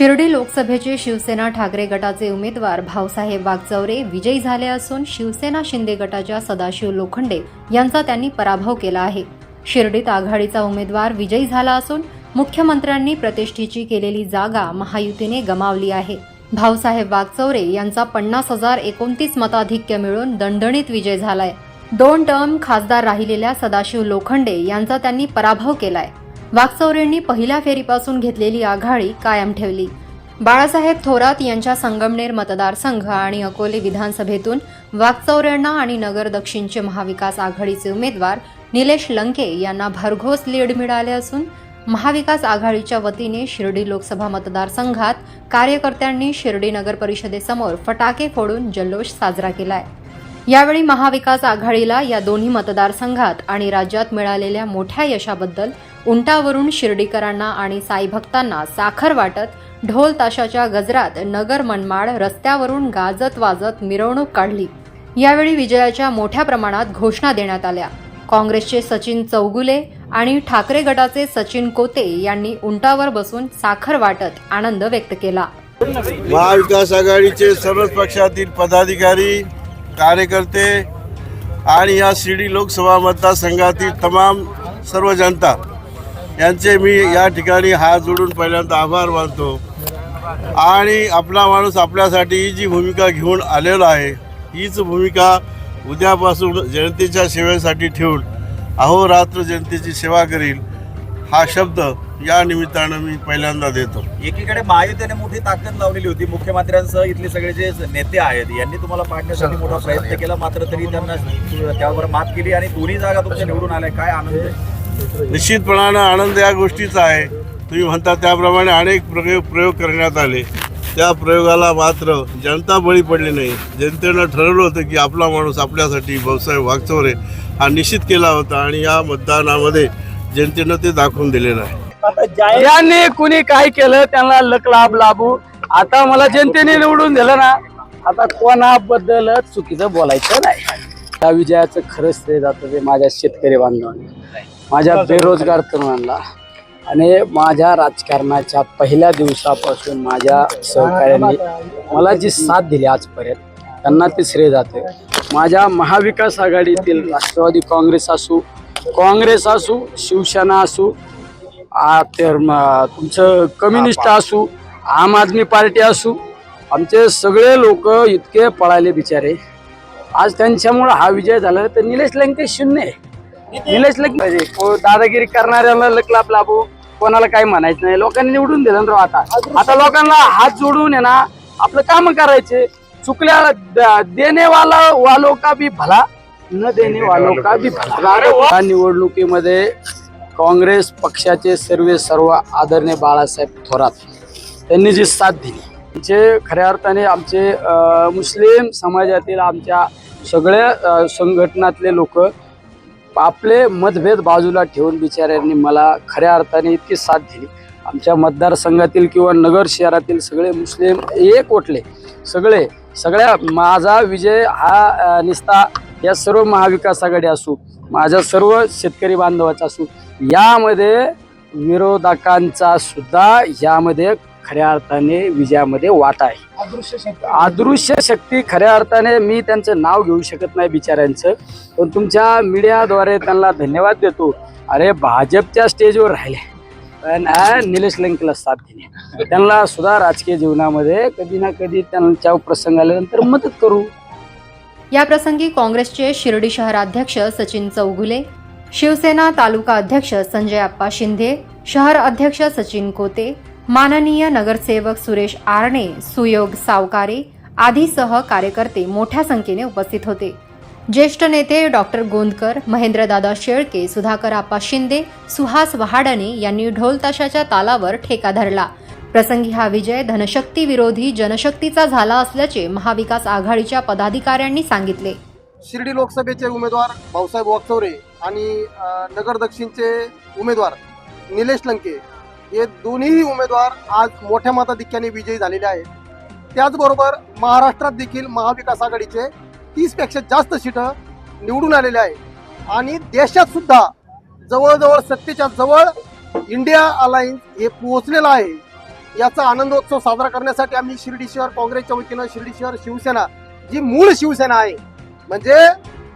शिर्डी लोकसभेचे शिवसेना ठाकरे गटाचे उमेदवार भाऊसाहेब वागचौरे विजयी झाले असून शिवसेना शिंदे गटाच्या सदाशिव लोखंडे यांचा त्यांनी पराभव केला आहे. शिर्डीत आघाडीचा उमेदवार विजयी झाला असून मुख्यमंत्र्यांनी प्रतिष्ठेची केलेली जागा महायुतीने गमावली आहे. भाऊसाहेब वागचौरे यांचा पन्नास हजार एकोणतीस मताधिक्य मिळून दणदणीत विजय झालाय. दोन टर्म खासदार राहिलेल्या सदाशिव लोखंडे यांचा त्यांनी पराभव केलाय. वाघचौरेंनी पहिल्या फेरीपासून घेतलेली आघाडी कायम ठेवली. बाळासाहेब थोरात यांच्या संगमनेर मतदारसंघ आणि अकोले विधानसभेतून वाघचौऱ्यांना आणि नगर दक्षिणचे महाविकास आघाडीचे उमेदवार निलेश लंके यांना भरघोस लीड मिळाले असून महाविकास आघाडीच्या वतीने शिर्डी लोकसभा मतदारसंघात कार्यकर्त्यांनी शिर्डी नगर परिषदेसमोर फटाके फोडून जल्लोष साजरा केलाय. यावेळी महाविकास आघाडीला या दोन्ही मतदारसंघात आणि राज्यात मिळालेल्या मोठ्या यशाबद्दल उंटावरून शिर्डीकरांना आणि साई भक्तांना साखर वाटत ढोल ताशाच्या गजरात नगर मनमाड रस्त्यावरून गाजत वाजत मिरवणूक काढली. यावेळी विजयाच्या मोठ्या प्रमाणात घोषणा देण्यात आल्या. काँग्रेसचे सचिन चौगुले आणि ठाकरे गटाचे सचिन कोते यांनी उंटावर बसून साखर वाटत आनंद व्यक्त केला. महाविकास आघाडीचे सर्वच पक्षातील पदाधिकारी कार्यकर्ते आणि या शिर्डी लोकसभा मतदारसंघातील तमाम सर्व जनता यांचे मी या ठिकाणी हात जोडून पहिल्यांदा आभार मानतो. आणि आपला माणूस आपल्यासाठी ही जी भूमिका घेऊन आलेला आहे हीच भूमिका उद्यापासून जनतेच्या सेवेसाठी ठेवून अहोरात्र जनतेची सेवा करील हा शब्द या निमित्तानं मी पहिल्यांदा देतो. एकीकडे महायुतीने मोठी ताकद लावलेली होती मुख्यमंत्र्यांसह इथले सगळे जे नेते आहेत यांनी तुम्हाला पाडण्यासाठी मोठा प्रयत्न केला मात्र तरी त्यांना त्यावर मात केली आणि दोन्ही जागा तुमच्या निवडून आल्या. काय आनंद आहे? निश्चितपणानं आनंद या गोष्टीचा आहे. तुम्ही म्हणता त्याप्रमाणे अनेक प्रयोग प्रयोग करण्यात आले. त्या प्रयोगाला मात्र जनता बळी पडली नाही. जनतेनं ठरवलं होतं की आपला माणूस आपल्यासाठी भाऊसाहेब वागचौरे हा निश्चित केला होता आणि या मतदानामध्ये जनतेनं ते दाखवून दिलेलं आहे ज्यांनी कुणी काय केलं त्यांना लक लाभ लाभू. आता मला जनतेने निवडून दिलं ना आता कोणाबद्दल चुकीचं बोलायचं नाही. त्या विजयाचं खरंच श्रेय जातं ते माझ्या शेतकरी बांधवांना. माझ्या बेरोजगार तरुणांना आणि माझ्या राजकारणाच्या पहिल्या दिवसापासून माझ्या सहकार्यांनी मला जी साथ दिली आजपर्यंत त्यांना ते श्रेय जाते. माझ्या महाविकास आघाडीतील राष्ट्रवादी काँग्रेस असू काँग्रेस असू शिवसेना असू तर तुमचं कम्युनिस्ट असू आम आदमी पार्टी असू आमचे सगळे लोक इतके पळाले बिचारे. आज त्यांच्यामुळं हा विजय झाला तर निलेश लंके शून्य आहे. निलेश लंके. म्हणजे को- दादागिरी करणाऱ्याला लक लाभ लाभू. कोणाला काही म्हणायचं नाही. लोकांनी निवडून दिलं ना राव आता. आता लोकांना हात जोडून आहे ना आपलं काम करायचे. चुकल्या द- देणे वाला वालो का भी भला न देणे वालो का भी भला या निवडणुकीमध्ये काँग्रेस पक्षाचे सर्वे सर्व आदरणीय बाळासाहेब थोरात त्यांनी जी साथ दिली. जे खऱ्या अर्थाने आमचे अ, मुस्लिम समाजातील आमच्या सगळ्या अ, संघटनातले लोक आपले मतभेद बाजूला ठेवून बिचाऱ्यांनी मला खऱ्या अर्थाने इतकी साथ दिली. आमच्या मतदारसंघातील किंवा नगर शहरातील सगळे मुस्लिम एक वटले सगळे सगळ्या माझा विजय हा निस्ता या सर्व महाविकास आघाडी असू माझ्या सर्व शेतकरी बांधवाचा असू यामध्ये विरोधकांचा सुद्धा यामध्ये खऱ्या अर्थाने विजयामध्ये वाटा आहे. अदृश्य शक्ती. खऱ्या अर्थाने मी त्यांचं नाव घेऊ शकत नाही बिचाऱ्यांचं. पण तुमच्या मीडियाद्वारे त्यांना धन्यवाद देतो. अरे भाजपच्या स्टेजवर राहिले. पण निलेश लंकेला साथ दिली. त्यांना सुद्धा राजकीय जीवनामध्ये कधी ना कधी त्यांच्या प्रसंग आल्यानंतर मदत करू. या प्रसंगी काँग्रेसचे शिर्डी शहराध्यक्ष सचिन चौगुले शिवसेना तालुका अध्यक्ष संजय आप्पा शिंदे शहर अध्यक्ष सचिन कोते माननीय नगरसेवक सुरेश आरणे सुयोग सावकारे आदीसह कार्यकर्ते मोठ्या संख्येने उपस्थित होते. ज्येष्ठ नेते डॉक्टर गोंदकर महेंद्रदादा शेळके सुधाकर आप्पा शिंदे सुहास वहाडणे यांनी ढोल ताशाच्या तालावर ठेका धरला. प्रसंगी हा विजय धनशक्ती विरोधी जनशक्तीचा झाला असल्याचे महाविकास आघाडीच्या पदाधिकाऱ्यांनी सांगितले. शिर्डी लोकसभेचे उमेदवार भाऊसाहेब वाकचौरे आणि नगर दक्षिणचे उमेदवार निलेश लंके हे दोन्हीही उमेदवार आज मोठ्या मताधिक्याने विजयी झालेले आहेत. त्याचबरोबर महाराष्ट्रात देखील महाविकास आघाडीचे तीसपेक्षा जास्त सीटं निवडून आलेले आहे आणि देशात सुद्धा जवळजवळ सत्तेच्या जवळ इंडिया अलायन्स हे पोहोचलेलं आहे. याचा आनंदोत्सव साजरा करण्यासाठी आम्ही शिर्डी शहर काँग्रेसच्या वतीनं शिर्डी शहर शिवसेना जी मूळ शिवसेना आहे म्हणजे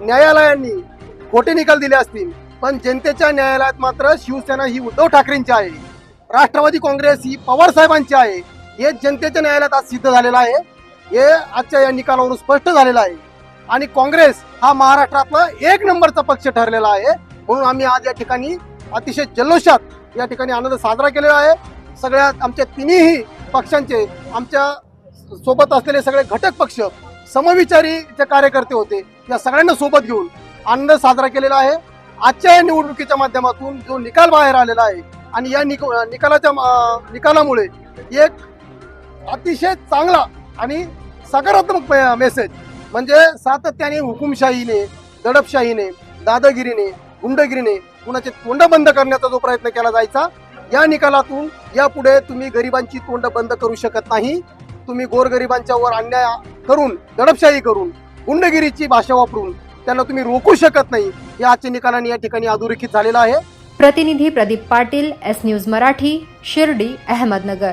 न्यायालयांनी खोटे निकाल दिले असतील पण जनतेच्या न्यायालयात मात्र शिवसेना ही उद्धव ठाकरेंची आहे. राष्ट्रवादी काँग्रेस ही पवार साहेबांची आहे. हे जनतेच्या न्यायालयात आज सिद्ध झालेलं आहे. हे आजच्या या निकालावरून स्पष्ट झालेलं आहे. आणि काँग्रेस हा महाराष्ट्रातला एक नंबरचा पक्ष ठरलेला आहे. म्हणून आम्ही आज या ठिकाणी अतिशय जल्लोषात या ठिकाणी आनंद साजरा केलेला आहे. सगळ्या आमच्या तिन्ही पक्षांचे आमच्यासोबत असलेले सगळे घटक पक्ष समविचारी जे कार्यकर्ते होते या सगळ्यांना सोबत घेऊन आनंद साजरा केलेला आहे. आजच्या या निवडणुकीच्या माध्यमातून जो निकाल बाहेर आलेला आहे आणि या निक निकालाच्या निकालामुळे एक अतिशय चांगला आणि सकारात्मक मेसेज म्हणजे सातत्याने हुकुमशाहीने दडपशाहीने दादागिरीने गुंडगिरीने कुणाचे तोंड बंद करण्याचा जो प्रयत्न केला जायचा या निकालातून यापुढे तुम्ही गरिबांची तोंड बंद करू शकत नाही. तुम्ही गोरगरिबांच्या वर अन्याय करून दडपशाही करून गुंडगिरीची भाषा वापरून त्यांना तुम्ही रोखू शकत नाही. याचे आजच्या निकालाने या ठिकाणी अधोरेखित झालेला आहे. प्रतिनिधी प्रदीप पाटील एस न्यूज मराठी शिर्डी अहमदनगर.